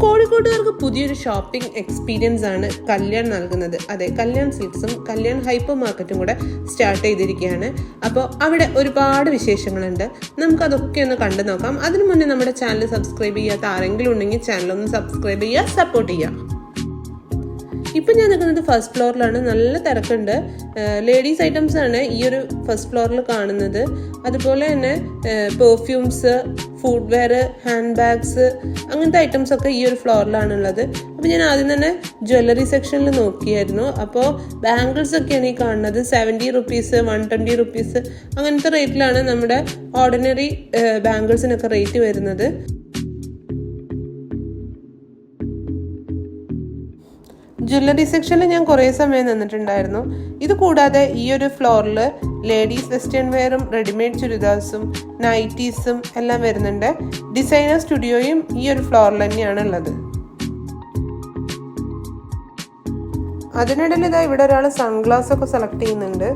കോഴിക്കോട്ടുകാർക്ക് പുതിയൊരു shopping experience ആണ് കല്യാൺ നൽകുന്നത്. അതെ കല്യാൺ സീറ്റ്സും കല്യാൺ ഹൈപ്പർ മാർക്കറ്റും കൂടെ സ്റ്റാർട്ട് ചെയ്തിരിക്കുകയാണ്. അപ്പോൾ അവിടെ ഒരുപാട് വിശേഷങ്ങളുണ്ട്. നമുക്കതൊക്കെ ഒന്ന് കണ്ടു നോക്കാം. അതിനു മുന്നേ നമ്മുടെ ചാനൽ സബ്സ്ക്രൈബ് ചെയ്യാത്ത ആരെങ്കിലും ഉണ്ടെങ്കിൽ ചാനൽ ഒന്ന് സബ്സ്ക്രൈബ് ചെയ്യുക സപ്പോർട്ട് ചെയ്യുക. ഇപ്പം ഞാൻ നിൽക്കുന്നത് ഫസ്റ്റ് ഫ്ലോറിലാണ് നല്ല തിരക്കുണ്ട്. ലേഡീസ് ഐറ്റംസ് ആണ് ഈ ഒരു ഫസ്റ്റ് ഫ്ലോറിൽ കാണുന്നത്. അതുപോലെ തന്നെ perfumes footwear hand bags അങ്ങനത്തെ ഐറ്റംസ് ഒക്കെ ഈ ഒരു ഫ്ലോറിലാണുള്ളത് അപ്പോൾ ഞാൻ ആദ്യം തന്നെ ജ്വല്ലറി സെക്ഷനിൽ നോക്കിയായിരുന്നു. അപ്പോൾ ബാംഗിൾസ് ഒക്കെയാണ് ഈ കാണുന്നത്. Seventy rupees one twenty rupees അങ്ങനത്തെ റേറ്റിലാണ് നമ്മുടെ ഓർഡിനറി ബാംഗിൾസിനൊക്കെ റേറ്റ് വരുന്നത്. ജ്വല്ലറി സെക്ഷനിൽ ഞാൻ കുറേ സമയം നിന്നിട്ടുണ്ടായിരുന്നു. ഇത് കൂടാതെ ഈ ഒരു ഫ്ലോറിൽ ലേഡീസ് വെസ്റ്റേൺ വെയറും റെഡിമെയ്ഡ് ചുരിദാസും നൈറ്റീസും എല്ലാം വരുന്നുണ്ട്. ഡിസൈനർ സ്റ്റുഡിയോയും ഈ ഒരു ഫ്ലോറിൽ തന്നെയാണ് ഉള്ളത്. അതിനിടയിൽ ഇതാ ഇവിടെ ഒരാൾ സൺഗ്ലാസ് ഒക്കെ സെലക്ട് ചെയ്യുന്നുണ്ട്.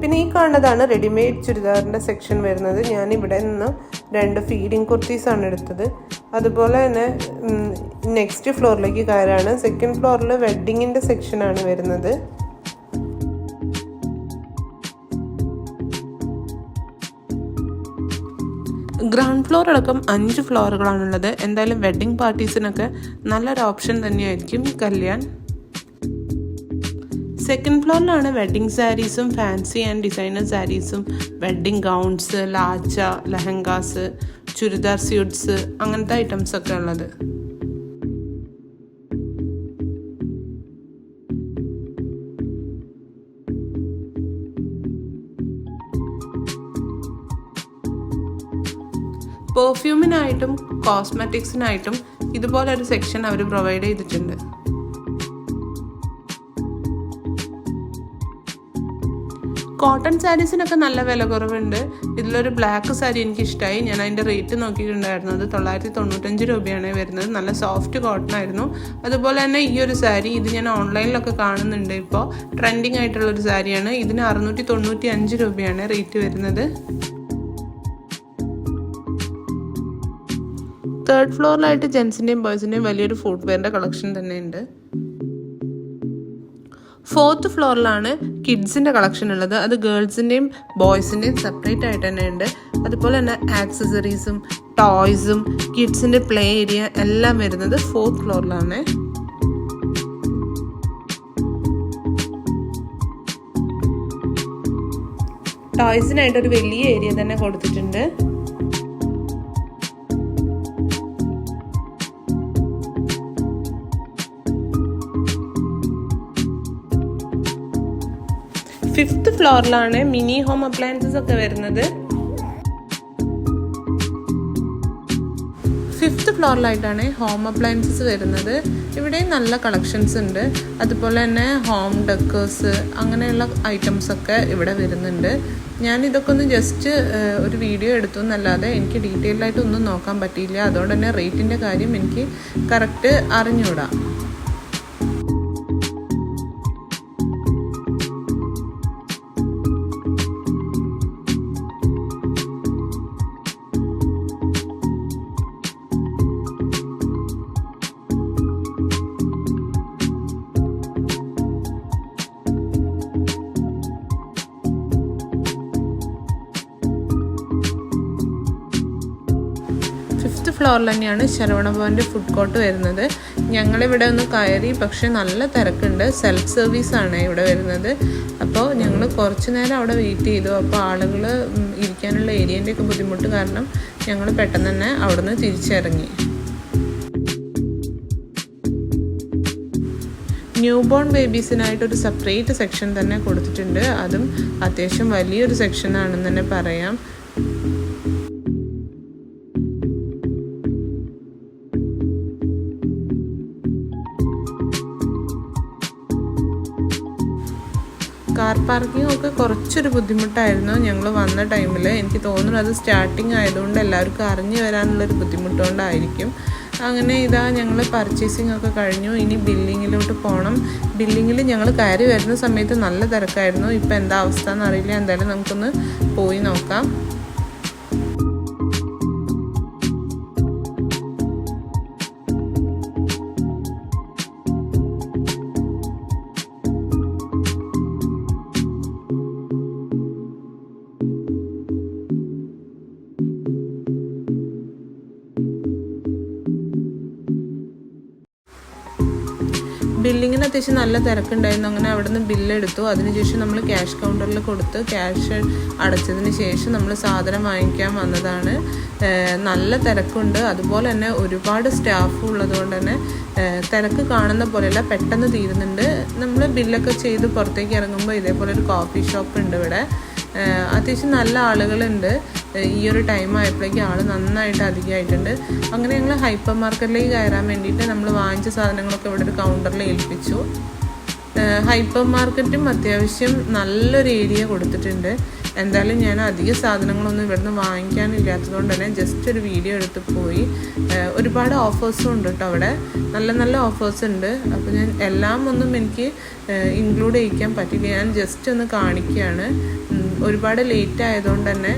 പിന്നെ ഈ കാണുന്നതാണ് റെഡിമെയ്ഡ് ചുരിദാറിന്റെ സെക്ഷൻ വരുന്നത്. ഞാൻ ഇവിടെ നിന്ന് രണ്ട് ഫീഡിങ് കുർത്തീസാണ് എടുത്തത്. അതുപോലെ തന്നെ നെക്സ്റ്റ് ഫ്ലോറിലേക്ക് കയറാണ്. സെക്കൻഡ് ഫ്ലോറിൽ വെഡ്ഡിങ്ങിന്റെ സെക്ഷനാണ് വരുന്നത്. ഗ്രൗണ്ട് ഫ്ലോർ അടക്കം അഞ്ച് ഫ്ലോറുകളാണുള്ളത് എന്തായാലും വെഡ്ഡിംഗ് പാർട്ടീസിനൊക്കെ നല്ലൊരു ഓപ്ഷൻ തന്നെയായിരിക്കും കല്യാൺ. സെക്കൻഡ് ഫ്ലോറിലാണ് വെഡ്ഡിങ് സാരീസും fancy and designer സാരീസും wedding gowns lacha lehengas churidar suits അങ്ങനത്തെ ഐറ്റംസ് ഒക്കെ ഉള്ളത്. പെർഫ്യൂമിനായിട്ടും കോസ്മെറ്റിക്സിനായിട്ടും ഇതുപോലെ ഒരു സെക്ഷൻ അവർ പ്രൊവൈഡ് ചെയ്തിട്ടുണ്ട്. കോട്ടൺ സാരീസിനൊക്കെ നല്ല വില കുറവുണ്ട്. ഇതിലൊരു ബ്ലാക്ക് സാരി എനിക്ക് ഇഷ്ടമായി ഞാൻ അതിന്റെ റേറ്റ് നോക്കിയിട്ടുണ്ടായിരുന്നു. അത് തൊള്ളായിരത്തി തൊണ്ണൂറ്റഞ്ച് രൂപയാണ് വരുന്നത്. നല്ല സോഫ്റ്റ് കോട്ടൺ ആയിരുന്നു. അതുപോലെ തന്നെ ഈ ഒരു സാരി ഇത് ഞാൻ ഓൺലൈനിലൊക്കെ കാണുന്നുണ്ട് ഇപ്പോൾ ട്രെൻഡിങ് ആയിട്ടുള്ള ഒരു സാരിയാണ്. ഇതിന് അറുന്നൂറ്റി തൊണ്ണൂറ്റി അഞ്ച് രൂപയാണ് റേറ്റ് വരുന്നത്. തേർഡ് ഫ്ലോറിലായിട്ട് ജെൻസിന്റെയും ബോയ്സിന്റെയും വലിയൊരു ഫുഡ് വെയറിന്റെ കളക്ഷൻ തന്നെയുണ്ട്. ഫോർത്ത് ഫ്ലോറിലാണ് കിഡ്സിന്റെ കളക്ഷൻ ഉള്ളത്. അത് ഗേൾസിന്റെയും ബോയ്സിന്റെയും സെപ്പറേറ്റ് ആയിട്ട് തന്നെ ഉണ്ട് അതുപോലെ തന്നെ ആക്സസറീസും ടോയ്സും കിഡ്സിന്റെ പ്ലേ ഏരിയ എല്ലാം വരുന്നത് ഫോർത്ത് ഫ്ലോറിലാണ് ടോയ്സിനായിട്ടൊരു വലിയ ഏരിയ തന്നെ കൊടുത്തിട്ടുണ്ട്. ഫിഫ്ത്ത് ഫ്ലോറിലാണ് മിനി ഹോം അപ്ലയൻസസ് ഒക്കെ വരുന്നത്. ഫിഫ്ത്ത് ഫ്ലോറിലായിട്ടാണ് ഹോം അപ്ലയൻസസ് വരുന്നത്. ഇവിടെ നല്ല കളക്ഷൻസ് ഉണ്ട്. അതുപോലെ തന്നെ ഹോം ഡെക്കേഴ്സ് അങ്ങനെയുള്ള ഐറ്റംസ് ഒക്കെ ഇവിടെ വരുന്നുണ്ട്. ഞാൻ ഇതൊക്കെ ഒന്ന് ജസ്റ്റ് ഒരു വീഡിയോ എടുത്തു എന്നല്ലാതെ എനിക്ക് ഡീറ്റെയിൽഡായിട്ടൊന്നും നോക്കാൻ പറ്റിയില്ല. അതുകൊണ്ട് തന്നെ റേറ്റിന്റെ കാര്യം എനിക്ക് കറക്റ്റ് അറിഞ്ഞൂടാ ഫ്ലോറിൽ തന്നെയാണ് ശരവണ ഭവന്റെ ഫുഡ് കോർട്ട് വരുന്നത്. ഞങ്ങളിവിടെ ഒന്ന് കയറി പക്ഷേ നല്ല തിരക്കുണ്ട്. സെൽഫ് സർവീസ് ആണ് ഇവിടെ വരുന്നത്. അപ്പോൾ ഞങ്ങൾ കുറച്ച് നേരം അവിടെ വെയിറ്റ് ചെയ്തു. അപ്പോൾ ആളുകൾ ഇരിക്കാനുള്ള ഏരിയന്റെ ഒക്കെ ബുദ്ധിമുട്ട് കാരണം ഞങ്ങൾ പെട്ടെന്ന് തന്നെ അവിടെ നിന്ന് തിരിച്ചിറങ്ങി. ന്യൂ ബോൺ ബേബീസിനായിട്ട് ഒരു സെപ്പറേറ്റ് സെക്ഷൻ തന്നെ കൊടുത്തിട്ടുണ്ട്. അതും അത്യാവശ്യം വലിയൊരു സെക്ഷൻ ആണെന്ന് തന്നെ പറയാം. കാർ പാർക്കിംഗ് ഒക്കെ കുറച്ചൊരു ബുദ്ധിമുട്ടായിരുന്നു ഞങ്ങൾ വന്ന ടൈമിൽ എനിക്ക് തോന്നുന്നു അത് സ്റ്റാർട്ടിങ് ആയതുകൊണ്ട് എല്ലാവർക്കും അറിഞ്ഞു വരാനുള്ളൊരു ബുദ്ധിമുട്ടുകൊണ്ടായിരിക്കും അങ്ങനെ ഇതാ ഞങ്ങൾ പർച്ചേസിംഗ് ഒക്കെ കഴിഞ്ഞു. ഇനി ബില്ലിങ്ങിലോട്ട് പോകണം ബില്ലിങ്ങിൽ ഞങ്ങൾ കയറി വരുന്ന സമയത്ത് നല്ല തിരക്കായിരുന്നു. ഇപ്പോൾ എന്താ അവസ്ഥ എന്നറിയില്ല എന്തായാലും നമുക്കൊന്ന് പോയി നോക്കാം. ബില്ലിങ്ങിന് അത്യാവശ്യം നല്ല തിരക്കുണ്ടായിരുന്നു. അങ്ങനെ അവിടെ നിന്ന് ബില്ലെടുത്തു അതിനുശേഷം നമ്മൾ ക്യാഷ് കൗണ്ടറിൽ കൊടുത്ത് ക്യാഷ് അടച്ചതിന് ശേഷം നമ്മൾ സാധനം വാങ്ങിക്കാൻ വന്നതാണ്. നല്ല തിരക്കുണ്ട്. അതുപോലെ തന്നെ ഒരുപാട് സ്റ്റാഫ് ഉള്ളതുകൊണ്ട് തന്നെ തിരക്ക് കാണുന്ന പോലെയല്ല പെട്ടെന്ന് തീരുന്നുണ്ട്. നമ്മൾ ബില്ലൊക്കെ ചെയ്ത് പുറത്തേക്ക് ഇറങ്ങുമ്പോൾ ഇതേപോലെ ഒരു കോഫി ഷോപ്പ് ഉണ്ട് ഇവിടെ. അത്യാവശ്യം നല്ല ആളുകളുണ്ട്. ഈ ഒരു ടൈം ആയപ്പോഴേക്കും ആൾ നന്നായിട്ട് അധികമായിട്ടുണ്ട്. അങ്ങനെ ഞങ്ങൾ ഹൈപ്പർ മാർക്കറ്റിലേക്ക് കയറാൻ വേണ്ടിയിട്ട് നമ്മൾ വാങ്ങിച്ച സാധനങ്ങളൊക്കെ ഇവിടെ ഒരു കൗണ്ടറിൽ ഏൽപ്പിച്ചു. ഹൈപ്പർ മാർക്കറ്റും അത്യാവശ്യം നല്ലൊരു ഏരിയ കൊടുത്തിട്ടുണ്ട്. എന്തായാലും ഞാൻ അധിക സാധനങ്ങളൊന്നും ഇവിടുന്ന് വാങ്ങിക്കാനില്ലാത്തതുകൊണ്ട് തന്നെ ജസ്റ്റ് ഒരു വീഡിയോ എടുത്ത് പോയി. ഒരുപാട് ഓഫേഴ്സും ഉണ്ട് കേട്ടോ അവിടെ. നല്ല നല്ല ഓഫേഴ്സ് ഉണ്ട്. അപ്പോൾ ഞാൻ എല്ലാം ഒന്നും എനിക്ക് ഇൻക്ലൂഡ് ചെയ്യിക്കാൻ പറ്റില്ല ഞാൻ ജസ്റ്റ് ഒന്ന് കാണിക്കുകയാണ്. ഒരുപാട് ലേറ്റ് ആയതുകൊണ്ട് തന്നെ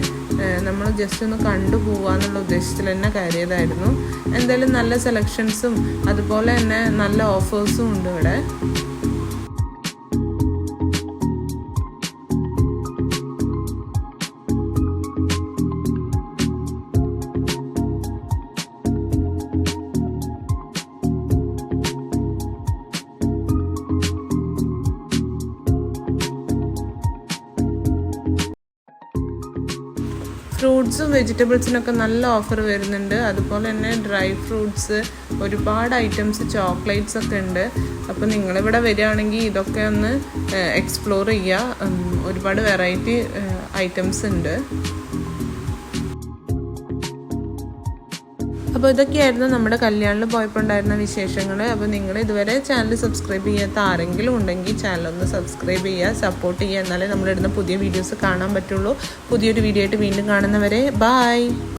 നമ്മൾ ജസ്റ്റ് ഒന്ന് കണ്ടു പോവാന്നുള്ള ഉദ്ദേശത്തിൽ തന്നെ കയറിയതായിരുന്നു. എന്തായാലും നല്ല സെലക്ഷൻസും അതുപോലെ തന്നെ നല്ല ഓഫേഴ്സും ഉണ്ട് ഇവിടെ. ഫ്രൂട്ട്സും വെജിറ്റബിൾസിനൊക്കെ നല്ല ഓഫർ വരുന്നുണ്ട്. അതുപോലെ തന്നെ ഡ്രൈ ഫ്രൂട്ട്സ് ഒരുപാട് ഐറ്റംസ് ചോക്ലേറ്റ്സ് ഒക്കെ ഉണ്ട്. അപ്പോൾ നിങ്ങളിവിടെ വരികയാണെങ്കിൽ ഇതൊക്കെ ഒന്ന് എക്സ്പ്ലോർ ചെയ്യുക. ഒരുപാട് വെറൈറ്റി ഐറ്റംസ് ഉണ്ട്. അപ്പോൾ ഇതൊക്കെയായിരുന്നു നമ്മുടെ കല്യാണിൽ പോയപ്പോൾ ഉണ്ടായിരുന്ന വിശേഷങ്ങൾ. അപ്പോൾ നിങ്ങൾ ഇതുവരെ ചാനൽ സബ്സ്ക്രൈബ് ചെയ്യാത്ത ആരെങ്കിലും ഉണ്ടെങ്കിൽ ചാനൽ ഒന്ന് സബ്സ്ക്രൈബ് ചെയ്യുക സപ്പോർട്ട് ചെയ്യുക. എന്നാലേ നമ്മളിടുന്ന പുതിയ വീഡിയോസ് കാണാൻ പറ്റുള്ളൂ. പുതിയൊരു വീഡിയോ ആയിട്ട് വീണ്ടും കാണുന്നവരെ ബായ്